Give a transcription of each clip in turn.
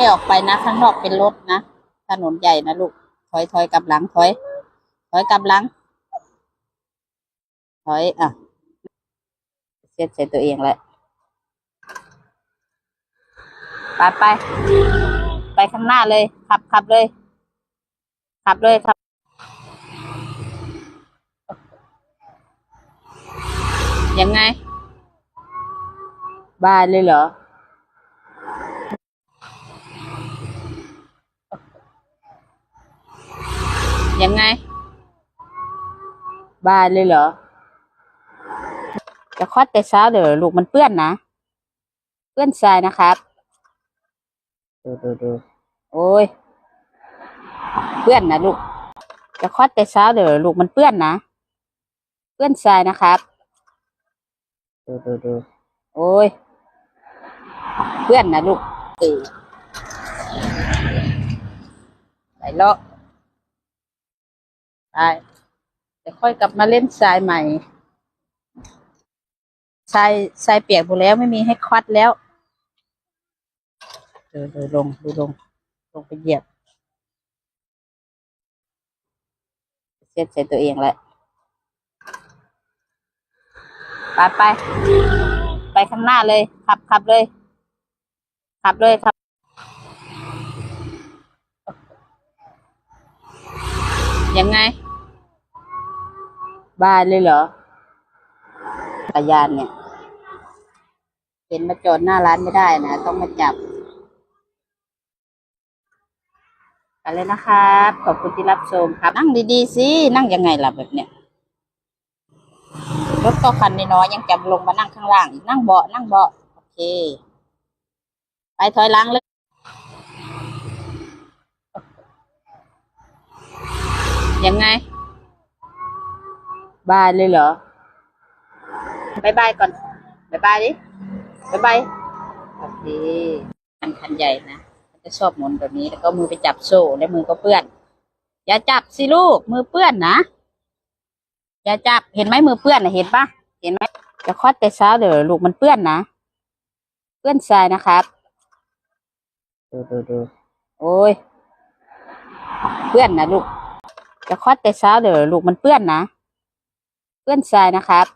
ไม่ออกไปนะ ข้างนอกเป็นรถนะ ถนนใหญ่นะลูก ถอยถอยกลับหลังถอย ถอยกลับหลัง ถอยอะเช็ดใส่ตัวเองแหละไปไป ไปข้างหน้าเลย ขับขับเลย ขับเลยครับยังไง บ้านเลยเหรอ ยังไงบ้านเลยเหรอ จะคลอดแต่เช้าเดี๋ยวลูกมันเปื้อนนะ เปื้อนทรายนะครับ ดูดูดูโอ้ย เปื้อนนะลูก จะคลอดแต่เช้าเดี๋ยวลูกมันเปื้อนนะ เปื้อนทรายนะครับ ดูดูดูโอ้ย เพื่อนนะลูกเออไปเลาะ ไปจะค่อยกลับมาเล่นทรายใหม่ทรายทรายเปียกหมดแล้วไม่มีให้ควัดแล้วดูดูลงดูลงลงไปเหยียบเช็ดใส่ตัวเองแหละไปไป ไปข้างหน้าเลย ขับขับเลย ขับเลยครับ ยังไง บ้านเลยเหรอจักรยานเนี่ย เห็นมาจอดหน้าร้านไม่ได้นะ ต้องมาจับกันเลยนะครับ ขอบคุณที่รับชมครับ นั่งดีๆสิ นั่งยังไงล่ะแบบเนี้ยรถก็คันน้อยยังจะลงมานั่งข้างล่างอีกนั่งเบาะนั่งเบาะโอเค ไปถอยหลังเลย ยังไง บายเลยเหรอบายบายก่อนบายบายดิบายบายโอเคคันคันใหญ่นะเขาจะชอบหมุนแบบนี้ แล้วก็มือไปจับโซ่แล้วมือก็เปื้อน อย่าจับสิลูก มือเปื้อนนะ อย่าจับ เห็นไหมมือเปื้อนนะเห็นปะเห็นไหมจะคลอดแต่เช้าเดี๋ยวลูกมันเปื้อนนะ เปื้อนทรายนะครับ ดูดูดูโอ้ย เปื้อนนะลูก จะคลอดแต่เช้าเดี๋ยวลูกมันเปื้อนนะเปื้อนทรายนะครับ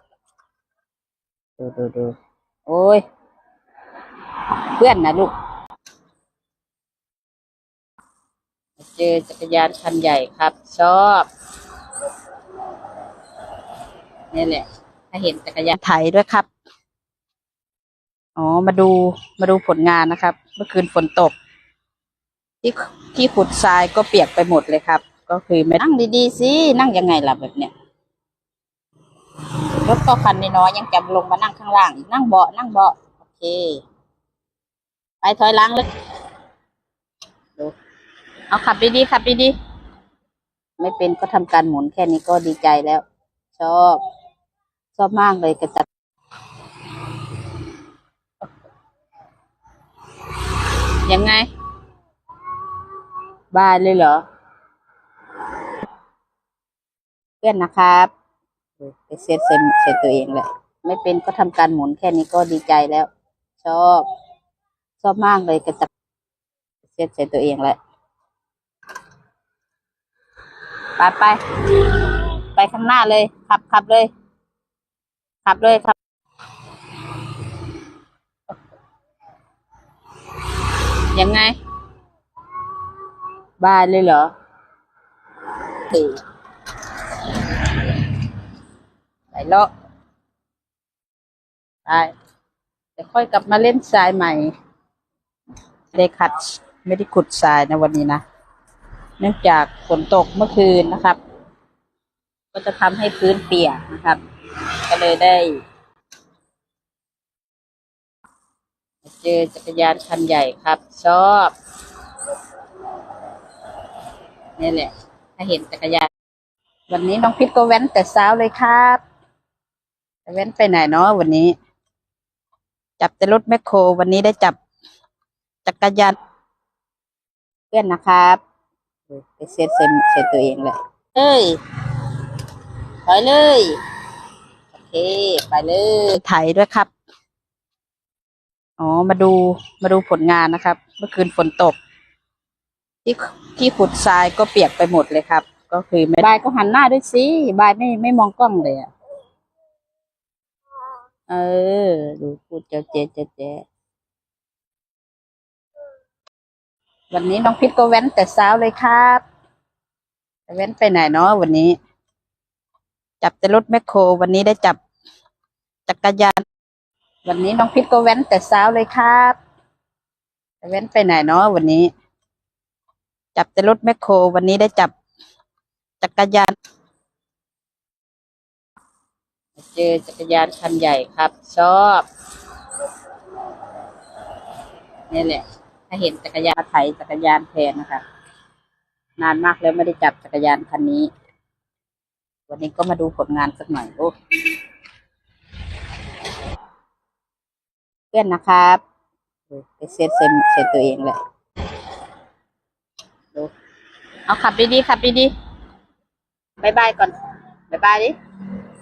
ดูดูดูโอ้ยเปื้อนนะลูก เจอจักรยานคันใหญ่ครับ ชอบนี่แหละ ถ้าเห็นจักรยานไถด้วยครับ อ๋อ มาดูมาดูผลงานนะครับ เมื่อคืนฝนตก ที่ที่ขุดทรายก็เปียกไปหมดเลยครับ ก็คือไม่นั่งดีๆสินั่งยังไงล่ะแบบเนี้ยรถก็คันน้อยยังจะลงมานั่งข้างล่างอีกนั่งเบาะนั่งเบาะโอเค ไปถอยหลังเลยดูเอาขับดีๆขับดีๆไม่เป็นก็ทำการหมุนแค่นี้ก็ดีใจแล้ว ชอบ ชอบมากเลยกระจัดยังไงบ้านเลยเหรอ เพื่อนนะครับไปเซตเซ็นเซตตัวเองแหละไม่เป็นก็ทำการหมุนแค่นี้ก็ดีใจแล้ว ชอบ ชอบมากเลยกระจัดเซตเซตตัวเองแหละไปไปไปข้างหน้าเลย ขับขับเลย ขับเลยครับยังไงบ้าเลยเหรอ เออไปเลาะไปจะค่อยกลับมาเล่นทรายใหม่ได้ขัดไม่ได้ขุดทรายนะวันนี้นะ เนื่องจากฝนตกเมื่อคืนนะครับ ก็จะทำให้พื้นเปียกนะครับ ก็เลยได้ เจอจักรยานคันใหญ่ครับ ชอบนี่แหละ ถ้าเห็นจักรยาน วันนี้น้องพิษก็แว้นแต่เช้าเลยครับ จะแว้นไปไหนเนาะวันนี้ จับแต่รถแมคโคร วันนี้ได้จับจักรยานเพื่อนนะครับไปเซตเซนเซตตัวเองเลยเอ้ยถอยเลยโอเค ไปเลยไถด้วยครับอ๋อ๋อมาดูมาดูผลงานนะครับ เมื่อคืนฝนตก ที่ที่ขุดทรายก็เปียกไปหมดเลยครับ ก็คือไม่บายก็หันหน้าด้วยสิบายไม่ไม่มองกล้องเลยอะ เออ ดูพูดเจ้าเจ๊เจ๊เจ๊วันนี้น้องพิษก็แว้นแต่เช้าเลยครับแว้นไปไหนเนาะวันนี้ จับแต่รถแมคโคร วันนี้ได้จับจักรยาน วันนี้น้องพิษก็แว้นแต่เช้าเลยครับแว้นไปไหนเนาะวันนี้ จับแต่รถแมคโคร วันนี้ได้จับจักรยาน เจอจักรยานคันใหญ่ครับ ชอบนี่แหละ ถ้าเห็นจักรยานไถจักรยานแทนนะคะ นานมากแล้วไม่ได้จับจักรยานคันนี้ วันนี้ก็มาดูผลงานสักหน่อยโอ้เพื่อนนะครับไปเซตเซนเซตตัวเองเลยดูเอาขับดีๆขับดีๆบายบายก่อนบายบายดิ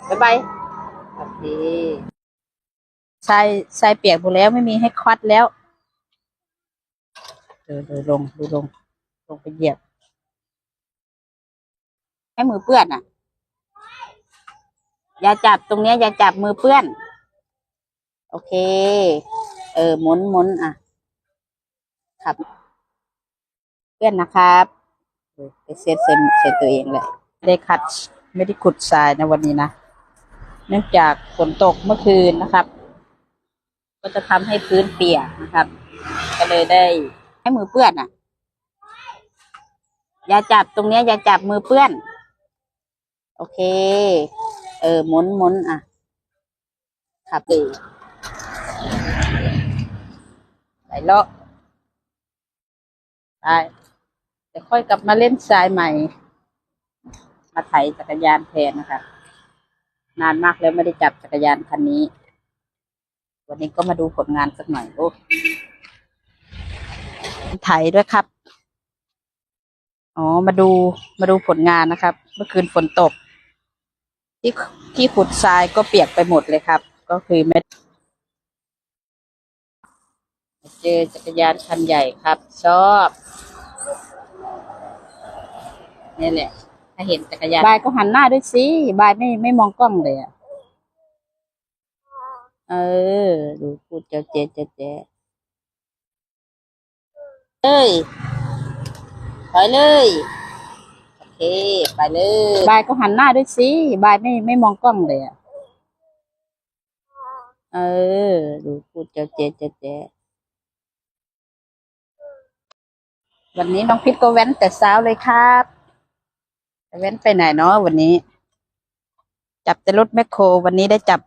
บายบาย โอเคทรายทรายเปียกหมดแล้วไม่มีให้ควัดแล้วดูดูลงดูลงลงไปเหยียบ ให้มือเปื้อนอะ อย่าจับตรงเนี้ยอย่าจับมือเปื้อน โอเค เออหมุนหมุนอะ ครับเพื่อนนะครับไปเซตเซนเซตตัวเองเลยได้ขัดไม่ได้ขุดทรายนะวันนี้นะ เนื่องจากฝนตกเมื่อคืนนะครับ ก็จะทำให้พื้นเปียกนะครับ ก็เลยได้ให้มือเปื้อนอะ อย่าจับตรงเนี้ยอย่าจับมือเปื้อน โอเค เออหมุนหมุนอะครับดีไปเลาะไปจะค่อยกลับมาเล่นทรายใหม่ มาไถจักรยานแทนนะคะ นานมากแล้วไม่ได้จับจักรยานคันนี้ วันนี้ก็มาดูผลงานสักหน่อยโอ้ไถด้วยครับ อ๋อ มาดูมาดูผลงานนะครับ เมื่อคืนฝนตก ที่ที่ขุดทรายก็เปียกไปหมดเลยครับ ก็คือไม่เจอจักรยานคันใหญ่ครับ ชอบ นี่แหละ ถ้าเห็นจักรยานบายก็หันหน้าด้วยสิบายไม่ไม่มองกล้องเลยอะเออ ดูพูดเจ้าเจ๊เจ๊เจ๊เอ้ยถอยเลยโอเคไปเลยบายก็หันหน้าด้วยสิบายไม่ไม่มองกล้องเลยอะเออ ดูพูดเจ้าเจ๊เจ๊เจ๊วันนี้น้องพิษก็แว้นแต่เช้าเลยครับ จะแว้นไปไหนเนาะวันนี้ จับแต่รถแมคโคร วันนี้ได้จับ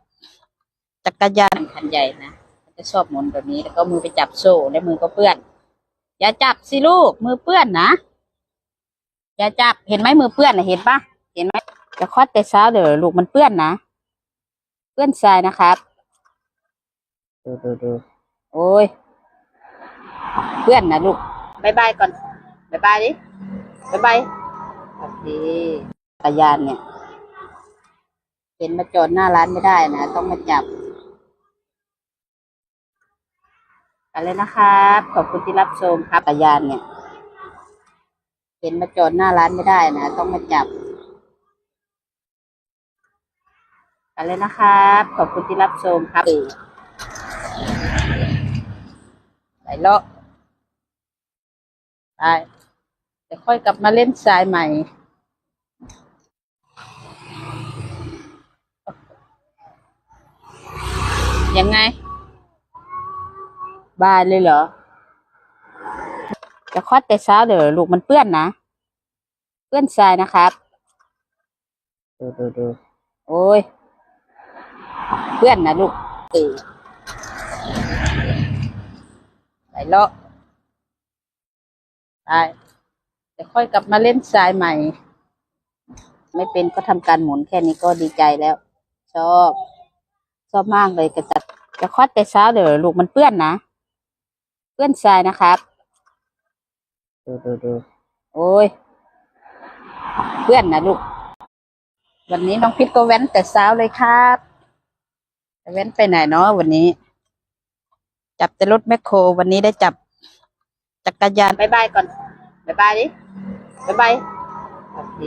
จักรยานคันใหญ่นะมันจะชอบหมุนแบบนี้ แล้วก็มือไปจับโซ่แล้วมือก็เปื้อน อย่าจับสิลูก มือเปื้อนนะอย่าจับเห็นไหมมือเปื้อนนะเห็นปะเห็นไหมจะคลอดแต่เช้าเดี๋ยวลูกมันเปื้อนนะเปื้อนทรายนะครับดูดูดูโอ้ยเปื้อนนะลูกบายบายก่อนบายบายดิบายบาย โอเคจักรยานเนี่ย เห็นมาจอดหน้าร้านไม่ได้นะ ต้องมาจับกันเลยนะครับ ขอบคุณที่รับชมครับจักรยานเนี่ย เห็นมาจอดหน้าร้านไม่ได้นะ ต้องมาจับกันเลยนะครับ ขอบคุณที่รับชมครับไปเลาะไปจะค่อยกลับมาเล่นทรายใหม่ ยังไง บายเลยเหรอ จะคลอดแต่เช้าเดี๋ยวลูกมันเปื้อนนะ เปื้อนทรายนะครับ ดูดูดูโอ้ย เปื้อนนะลูกเออไปเลาะไปจะค่อยกลับมาเล่นทรายใหม่ ไม่เป็นก็ทำการหมุนแค่นี้ก็ดีใจแล้ว ชอบ ชอบมากเลยกระจัดจะคลอดแต่เช้าเดี๋ยวลูกมันเปื้อนนะ เปื้อนทรายนะครับ ดูดูดูโอ้ย เพื่อนนะลูก วันนี้น้องพิษก็แว้นแต่เช้าเลยครับจะแว้นไปไหนเนาะวันนี้จับจับแต่รถแมคโคร วันนี้ได้จับจักรยานบายบายก่อนบายบายดิบายบายโอเค